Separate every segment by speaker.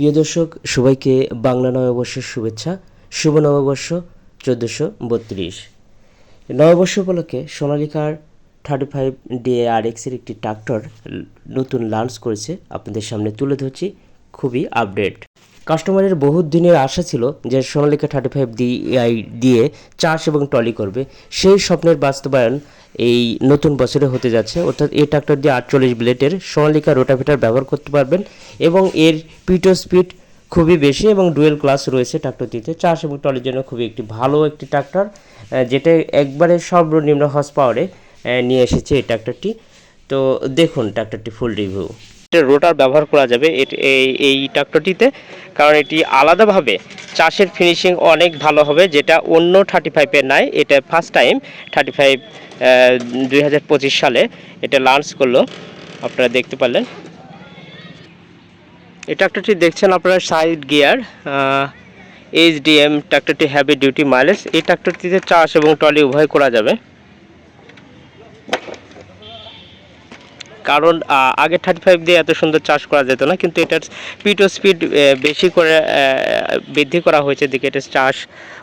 Speaker 1: প্রিয় দর্শক, সবাইকে বাংলা নববর্ষের শুভেচ্ছা। শুভ নববর্ষ, চোদ্দোশো বত্রিশ। নববর্ষ উপলক্ষে সোনালিকার থার্টি ফাইভ ডি আর এক্সের একটি ট্রাক্টর নতুন লঞ্চ করেছে। আপনাদের সামনে তুলে ধরছি, খুবই আপডেট কাস্টমারের বহুত দিনের আশা ছিল যে সোনালিকা থার্টি ফাইভ ডিআই দিয়ে চাষ এবং টলি করবে। সেই স্বপ্নের বাস্তবায়ন এই নতুন বছরে হতে যাচ্ছে। অর্থাৎ এই ট্রাক্টর দিয়ে আটচল্লিশ ব্লেডের সোনালিকা রোটাভেটার ব্যবহার করতে পারবেন এবং এর পিটো স্পিড খুবই বেশি এবং ডুয়েল ক্লাস রয়েছে ট্রাক্টরটিতে চাষ এবং টলির জন্য খুবই একটি ভালো একটি ট্রাক্টর যেটা একবারে সর্বনিম্ন হর্স পাওয়ারে নিয়ে এসেছে এই ট্রাক্টরটি তো দেখুন ট্রাক্টরটি ফুল রিভিউ রোটার ব্যবহার করা যাবে এই ট্রাক্টরটিতে। কারণ এটি আলাদাভাবে চাষের ফিনিশিং অনেক ভালো হবে, যেটা অন্য থার্টি ফাইভের নাই, এটা ফার্স্ট টাইম থার্টি ফাইভ দুই হাজার পঁচিশ সালে এটা লঞ্চ করল। আপনারা দেখতে পারলেন। এই ট্রাক্টরটি দেখছেন আপনারা সাইড গিয়ার এইচডিএম ট্রাক্টরটি হ্যাভি ডিউটি মাইলেজ এই ট্রাক্টরটিতে চাষ এবং টলি উভয় করা যাবে। কারণ আগে থার্টি ফাইভ দিয়ে এত সুন্দর চাষ করা যেত না, কিন্তু এটার স্পিড ও স্পিড বেশি করে বৃদ্ধি করা হয়েছে দিকে এটার চাষ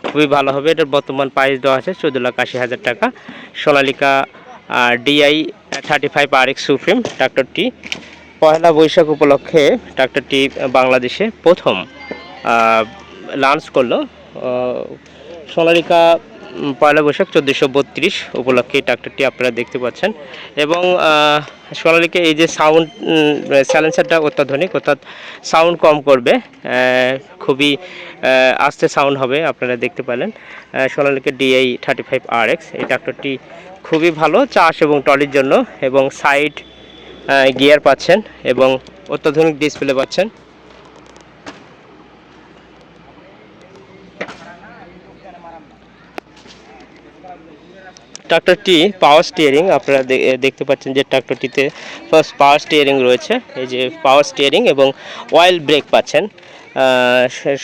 Speaker 1: খুবই ভালো হবে। এটার বর্তমান প্রাইস দেওয়া আছে চোদ্দ লাখ আশি হাজার টাকা। Sonalika DI thirty five R X supreme ট্রাক্টরটি Poila Baishakh উপলক্ষে ট্রাক্টরটি বাংলাদেশে প্রথম লঞ্চ করল। সোনালিকা পয়লা বৈশাখ চোদ্দোশো বত্রিশ উপলক্ষে এই ট্রাক্টরটি আপনারা দেখতে পাচ্ছেন। এবং সোনালিকা এই যে সাউন্ড স্যালেন্সারটা অত্যাধুনিক, অর্থাৎ সাউন্ড কম করবে খুবই আস্তে সাউন্ড হবে আপনারা দেখতে পেলেন। Sonalika DI thirty five R X এই ট্রাক্টরটি খুবই ভালো, চাষ এবং টলির জন্য, এবং সাইড গিয়ার পাচ্ছেন এবং অত্যাধুনিক ডিসপ্লে পাচ্ছেন। ট্রাক্টরটি পাওয়ার স্টিয়ারিং আপনারা দেখতে পাচ্ছেন যে ট্রাক্টরটিতে ফার্স্ট পাওয়ার স্টিয়ারিং রয়েছে। এই যে পাওয়ার স্টিয়ারিং এবং অয়েল ব্রেক পাচ্ছেন।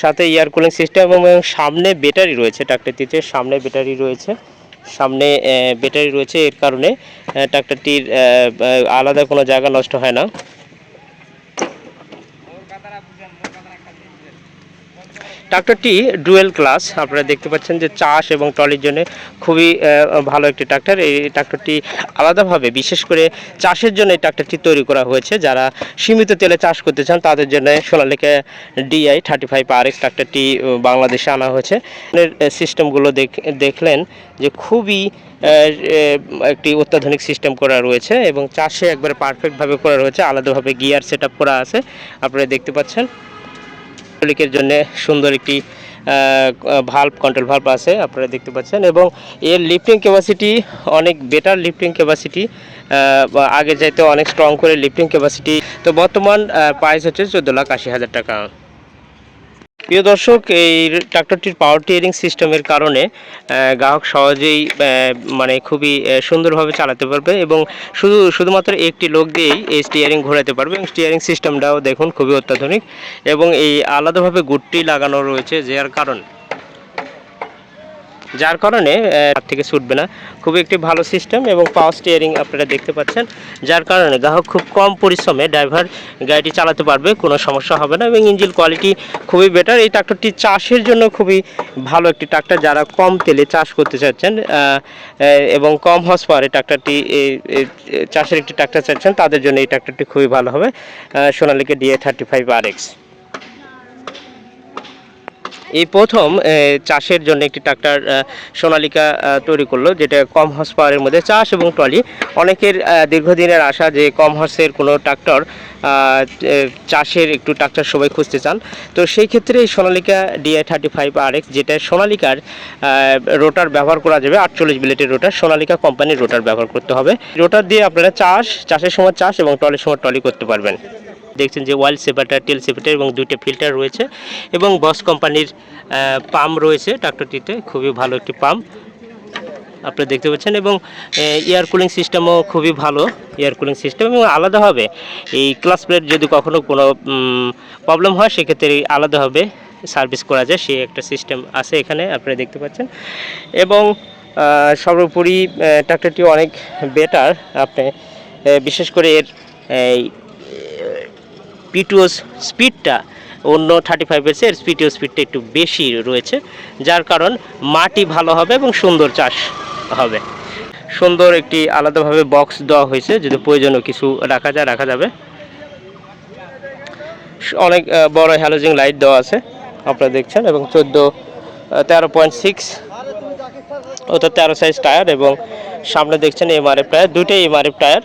Speaker 1: সাথে এয়ার কুলিং সিস্টেম এবং সামনে ব্যাটারি রয়েছে ট্রাক্টরটিতে সামনে ব্যাটারি রয়েছে। সামনে ব্যাটারি রয়েছে এর কারণে ট্রাক্টরটির আলাদা কোনো জায়গা নষ্ট হয় না। ট্রাক্টরটি ডুয়েল ক্লাস আপনারা দেখতে পাচ্ছেন যে চাষ এবং ট্রলির জন্য খুবই ভালো একটি ট্রাক্টর এই ট্রাক্টরটি আলাদাভাবে, বিশেষ করে চাষের জন্য এই ট্রাক্টরটি তৈরি করা হয়েছে। যারা সীমিত তেলে চাষ করতে চান, তাদের জন্য Sonalika DI thirty five R X ট্রাক্টরটি বাংলাদেশে আনা হয়েছে। সিস্টেমগুলো দেখলেন যে খুবই একটি অত্যাধুনিক সিস্টেম করা রয়েছে এবং চাষে একবারে পারফেক্টভাবে করা রয়েছে। আলাদাভাবে গিয়ার সেট করা আছে। আপনারা দেখতে পাচ্ছেন। হাইড্রোলিকের জন্য সুন্দর একটি ভাল্ব কন্ট্রোল ভাল্ব আছে, আপনারা দেখতে পাচ্ছেন। এবং এর লিফটিং ক্যাপাসিটি অনেক বেটার লিফটিং ক্যাপাসিটি আগে যাইতে অনেক স্ট্রং করে লিফটিং ক্যাপাসিটি তো বর্তমান প্রাইস হচ্ছে চোদ্দ লাখ আশি হাজার টাকা। প্রিয় দর্শক, এই ট্রাক্টরটির পাওয়ার টিয়ারিং সিস্টেমের কারণে গ্রাহক সহজেই মানে খুবই সুন্দরভাবে চালাতে পারবে এবং শুধু, শুধুমাত্র একটি লোক দিয়েই এই স্টিয়ারিং ঘোরাতে পারবে এবং স্টিয়ারিং সিস্টেমটাও দেখুন খুবই অত্যাধুনিক এবং এই আলাদাভাবে গুটটি লাগানো রয়েছে যার কারণ। যার কারণে হাত থেকে ছুটবে না। খুবই একটি ভালো সিস্টেম এবং পাওয়ার স্টিয়ারিং আপনারা দেখতে পাচ্ছেন। যার কারণে গ্রাহক খুব কম পরিশ্রমে ড্রাইভার গাড়িটি চালাতে পারবে, কোনো সমস্যা হবে না এবং ইঞ্জিন কোয়ালিটি খুবই বেটার এই ট্রাক্টরটি চাষের জন্য খুবই ভালো একটি ট্রাক্টর যারা কম তেলে চাষ করতে চাচ্ছেন এবং কম হর্স পাওয়ারে ট্রাক্টরটি চাষের একটি ট্রাক্টর চাচ্ছেন, তাদের জন্য এই ট্রাক্টরটি খুবই ভালো হবে। Sonalika DI thirty five R X এই প্রথম চাষের জন্য একটি ট্রাক্টর সোনালিকা তৈরি করল, যেটা কম হর্স পাওয়ারের মধ্যে চাষ এবং ট্রলি। অনেকের দীর্ঘদিনের আশা যে কম হর্সের কোনো ট্রাক্টর চাষের একটু ট্রাক্টর সবাই খুঁজতে চান। তো সেই ক্ষেত্রে এই Sonalika DI thirty five R X যেটা সোনালিকার রোটার ব্যবহার করা যাবে, আটচল্লিশ বিলেটের রোটার, সোনালিকা কোম্পানির রোটার ব্যবহার করতে হবে। রোটার দিয়ে আপনারা চাষ, চাষের সময় চাষ এবং ট্রলির সময় ট্রলি করতে পারবেন। দেখছেন যে ওয়াইল সেপারেটার টেল সেপারেটার এবং দুইটা ফিল্টার রয়েছে এবং বস কোম্পানির পাম্প রয়েছে ট্রাক্টরটিতে খুবই ভালো একটি পাম্প আপনি দেখতে পাচ্ছেন এবং এয়ার কুলিং সিস্টেমও খুবই ভালো এয়ার কুলিং সিস্টেম এবং আলাদাভাবে এই ক্লাস প্লেট যদি কখনো কোনো প্রবলেম হয়, সেক্ষেত্রে আলাদাভাবে সার্ভিস করা যায়, সেই একটা সিস্টেম আছে এখানে আপনারা দেখতে পাচ্ছেন। এবং সর্বোপরি ট্রাক্টরটি অনেক বেটার আপনি বিশেষ করে এর, এই পিটুও স্পিডটা অন্য থার্টি ফাইভের চেয়ে পিটিও স্পিডটা একটু বেশি রয়েছে, যার কারণ মাটি ভালো হবে এবং সুন্দর চাষ হবে। সুন্দর একটি আলাদাভাবে বক্স দেওয়া হয়েছে, যদি প্রয়োজনীয় কিছু রাখা যায়, রাখা যাবে। অনেক বড় হ্যালোজিং লাইট দেওয়া আছে, আপনারা দেখছেন, এবং চোদ্দ তেরো পয়েন্ট সিক্স অর্থাৎ তেরো সাইজ টায়ার এবং সামনে দেখছেন এমআরএফ টায়ার দুইটাই এমআরএফ টায়ার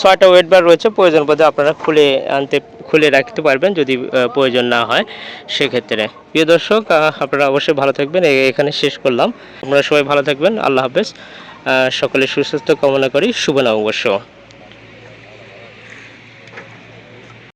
Speaker 1: ছয়টা ওয়েট বার রয়েছে, প্রয়োজন পথে আপনারা খুলে আনতে, খুলে রাখতে পারবেন যদি প্রয়োজন না হয় সেক্ষেত্রে। প্রিয় দর্শক আপনারা অবশ্যই ভালো থাকবেন। এখানে শেষ করলাম। আপনারা সবাই ভালো থাকবেন। আল্লাহ হাফেজ। সকলে সুস্বাস্থ্য কামনা করি। শুভ নববর্ষ